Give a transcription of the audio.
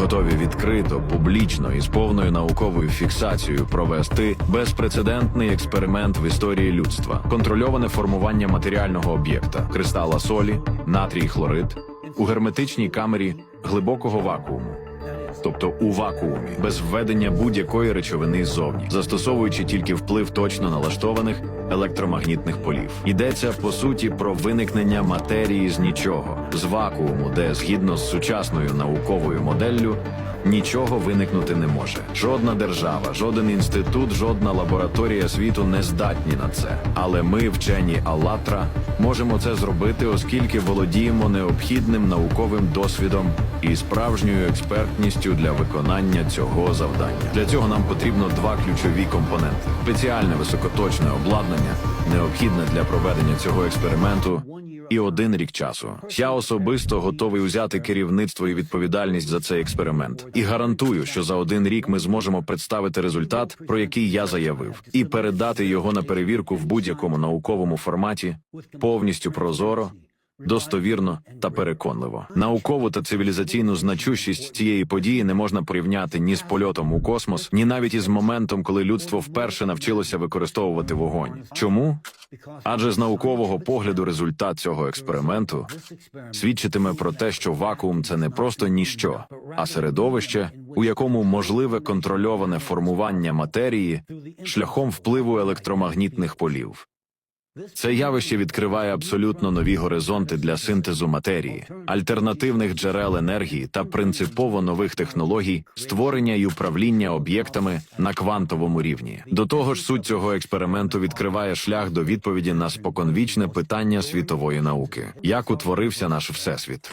готові відкрито, публічно і з повною науковою фіксацією провести безпрецедентний експеримент в історії людства, контрольоване формування матеріального об'єкта кристала солі, натрій хлорид у герметичній камері глибокого вакууму. Тобто у вакуумі, без введення будь-якої речовини ззовні, застосовуючи тільки вплив точно налаштованих електромагнітних полів. Йдеться по суті про виникнення матерії з нічого, з вакууму, де згідно з сучасною науковою моделлю нічого виникнути не може. Жодна держава, жоден інститут, жодна лабораторія світу не здатні на це. Але ми, вчені Аллатра, можемо це зробити, оскільки володіємо необхідним науковим досвідом і справжньою експертністю для виконання цього завдання. Для цього нам потрібно два ключові компоненти: спеціальне високоточне обладнання, необхідне для проведення цього експерименту. І один рік часу я особисто готовий узяти керівництво і відповідальність за цей експеримент, і гарантую, що за один рік ми зможемо представити результат, про який я заявив, і передати його на перевірку в будь-якому науковому форматі, повністю прозоро, достовірно та переконливо. Наукову та цивілізаційну значущість цієї події не можна порівняти ні з польотом у космос, ні навіть із моментом, коли людство вперше навчилося використовувати вогонь. Чому? Адже з наукового погляду результат цього експерименту свідчитиме про те, що вакуум це не просто ніщо, а середовище, у якому можливе контрольоване формування матерії шляхом впливу електромагнітних полів. Це явище відкриває абсолютно нові горизонти для синтезу матерії, альтернативних джерел енергії та принципово нових технологій, створення і управління об'єктами на квантовому рівні. До того ж, суть цього експерименту відкриває шлях до відповіді на споконвічне питання світової науки: як утворився наш всесвіт.